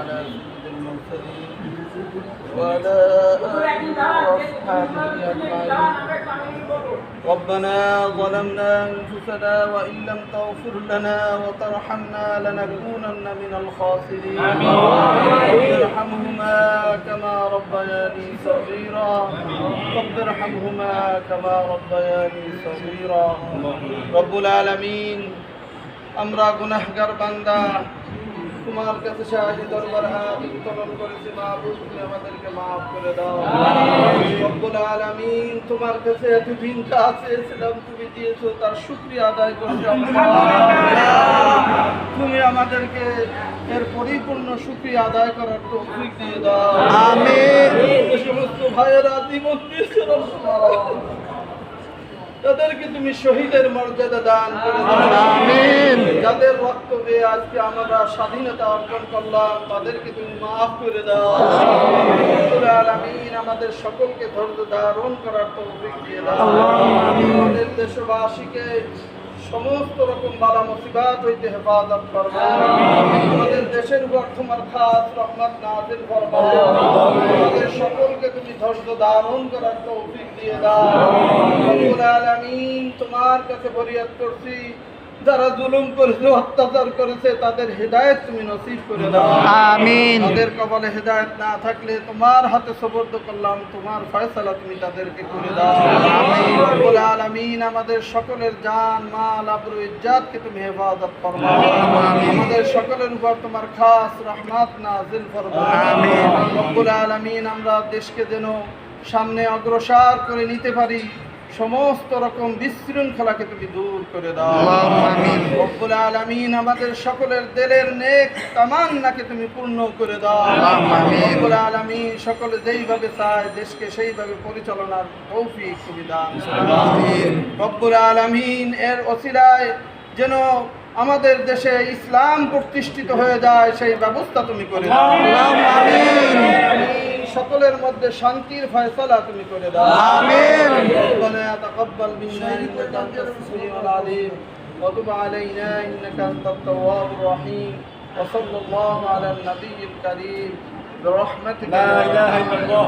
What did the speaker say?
على سيد المرسلين وعلى آله وأصحابه أجمعين ربنا ظلمنا أنفسنا وإن لم تغفر لنا وترحمنا لنكونن من الخاسرين رب ارحمهما كما ربياني صغيرا رب ارحمهما كما ربياني صغيرا رب العالمين আমরা গুনাহগার বান্দা তোমার কাছে শাহী দরবার হাত উত্তোলন করেছি মাহবুব তুমি আমাদেরকে মাফ করে দাও। রব্বুল আলামিন তোমার কাছে এতদিন যা চেয়েছিলাম তুমি দিয়েছ তার শুকরিয়া আদায় করছি। তুমি আমাদেরকে এর পরিপূর্ণ শুকরিয়া আদায় করার তৌফিক দিয়ে দাও। আমিন। সমস্ত ভাইয়েরা জীবন দিয়েছে রব্বুল তাদেরকে তুমি শহীদের মর্যাদা দান করে যাদের রক্ত দিয়ে আজকে আমরা স্বাধীনতা অর্জন করলাম তাদেরকে তুমি মাফ করে দাও। আলামিন আমাদের সকলকে ধৈর্য ধারণ করার তৌফিক দিয়ে দাও। আমাদের দেশবাসীকে সমস্ত রকম বালা মুসিবাত হইতে হেফাজত করবে আমাদের দেশের উপর তোমার খাস রহমত নাজিল করবে আমাদের সকলকে তুমি ধৈর্য ধারণ করার তৌফিক দিয়ে দাও। তোমার কাছে ফরিয়াদ করছি যারা জুলুম করেছে অত্যাচার করেছে তাদের হেদায়েত তুমি নসিব করে দাও। আমিন। তাদের কপালে হেদায়েত না থাকলে তোমার হাতে সবর্দ করলাম তোমার ফয়সালা তুমি তাদেরকে করে দাও। রব্বুল আলামিন আমাদের সকলের জান মাল আবরু ইজ্জাতকে তুমি হেফাজত ফরমাও আমাদের সকলের উপর তোমার খাস রহমত নাজিল ফরমাও আমিন। রব্বুল আলামিন আমরা দেশকে যেন সামনে অগ্রসর করে নিতে পারি। সমস্ত রকম বিশৃঙ্খলাকে তুমি দূর করে দাও। রব্বুল আলামিন আমাদের সকলের দিলের নেক তামান্নাকে তুমি পূর্ণ করে দাও। রব্বুল আলামিন সকলে যেইভাবে চায় দেশকে সেইভাবে পরিচালনার তৌফিক সুবিধা। রব্বুল আলামিন এর অসিলায় যেন আমাদের দেশে ইসলাম প্রতিষ্ঠিত হয়ে যায় সেই ব্যবস্থা তুমি করে দাও। সকলের মধ্যে শান্তির ফয়সালা তুমি করে দাও আমিন। ربنا تقبل منا انك انت السميع العليم وتب علينا انك انت التواب الرحيم وصلى الله على النبي الكريم برحمتك لا اله الا الله